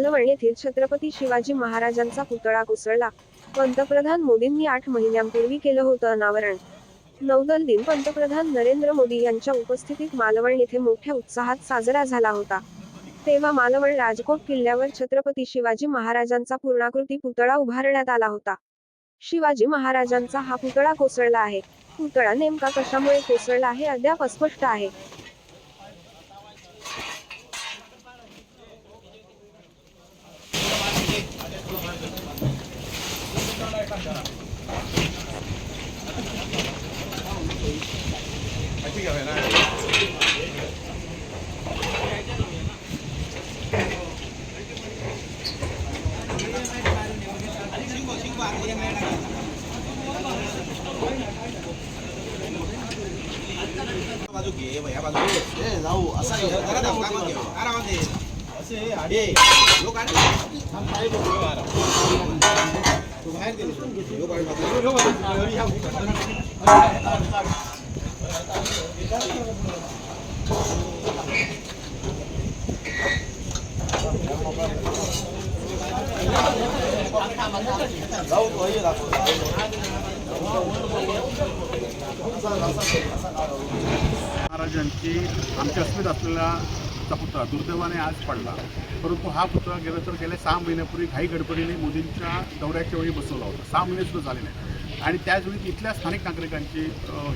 मालवण येथील छत्रपती शिवाजी महाराजांचा पुतळा कोसळला. पंतप्रधान मोदींनी आठ महिन्यांपूर्वी केलं होतं अनावरण. नौदल दिन पंतप्रधान नरेंद्र मोदी यांच्या उपस्थितीत मालवण येथे मोठ्या उत्साहात साजरा झाला होता. तेव्हा मालवण राजकोट किल्ल्यावर छत्रपती शिवाजी महाराजांचा पूर्णाकृती पुतळा उभारण्यात आला होता. शिवाजी महाराजांचा हा पुतळा कोसळला आहे. पुतळा नेमका कशामुळे कोसळला हे अद्याप अस्पष्ट आहे. बाजू घे ह्या बाजू ए जाऊ असा घे जरा जाऊ कामात घे आरामात घे असे आडे लोक आडे तू बाहेर महाराजांची आमची अस्मित असलेला चा पुतळा दुर्दैवाने आज पडला. परंतु हा पुतळा गेला तर गेल्या सहा महिन्यापूर्वी घाई गडबडीने मोदींच्या दौऱ्याच्या वेळी बसवला होता. सहा महिने सुद्धा झाले नाही आणि त्याचवेळी तिथल्या स्थानिक नागरिकांची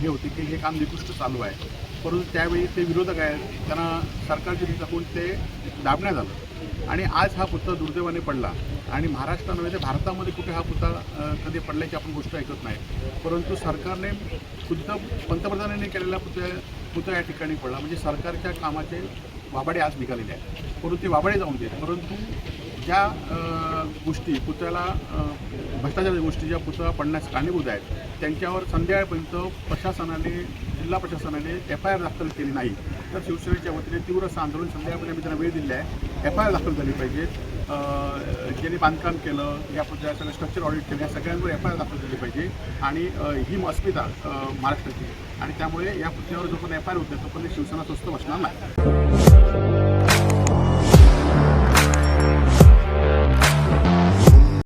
हे होती की हे काम निकृष्ट चालू आहे. परंतु त्यावेळी ते विरोधक आहेत. त्यांना सरकारची दिशा ते दाबण्यात आलं. आणि आज हा पुतळा दुर्दैवाने पडला. आणि महाराष्ट्रामध्ये ते भारतामध्ये कुठे हा पुतळा कधी पडल्याची आपण गोष्ट ऐकत नाही. परंतु सरकारने खुद्द पंतप्रधानांनी केलेला पुतळा पुतळा या ठिकाणी पडला. म्हणजे सरकारच्या कामाचे वाबाडे आज निघालेले आहेत. परंतु ते वाबाडे जाऊन देत परंतु ज्या गोष्टी पुतळ्याला भ्रष्टाचार गोष्टी ज्या पुतळा पडण्यास कारणीभूत आहेत त्यांच्यावर संध्याकाळपर्यंत प्रशासनाने जिल्हा प्रशासनाने एफ आय आर दाखल केली नाही. तर शिवसेनेच्या वतीने तीव्र असं आंदोलन संध्याकाळपर्यंत आम्ही त्यांना वेळ दिली आहे. एफ आय आर दाखल झाली पाहिजे. ज्यांनी बांधकाम केलं या पुतळ्या सगळं स्ट्रक्चर ऑडिट केलं या सगळ्यांवर एफ आय आर दाखल झाली पाहिजे. आणि ही अस्मिता महाराष्ट्राची आणि त्यामुळे या पृथ्वीवर जोपर्यंत एफ आय होतो तो तोपर्यंत शिवसेना स्वस्त बसणार नाही.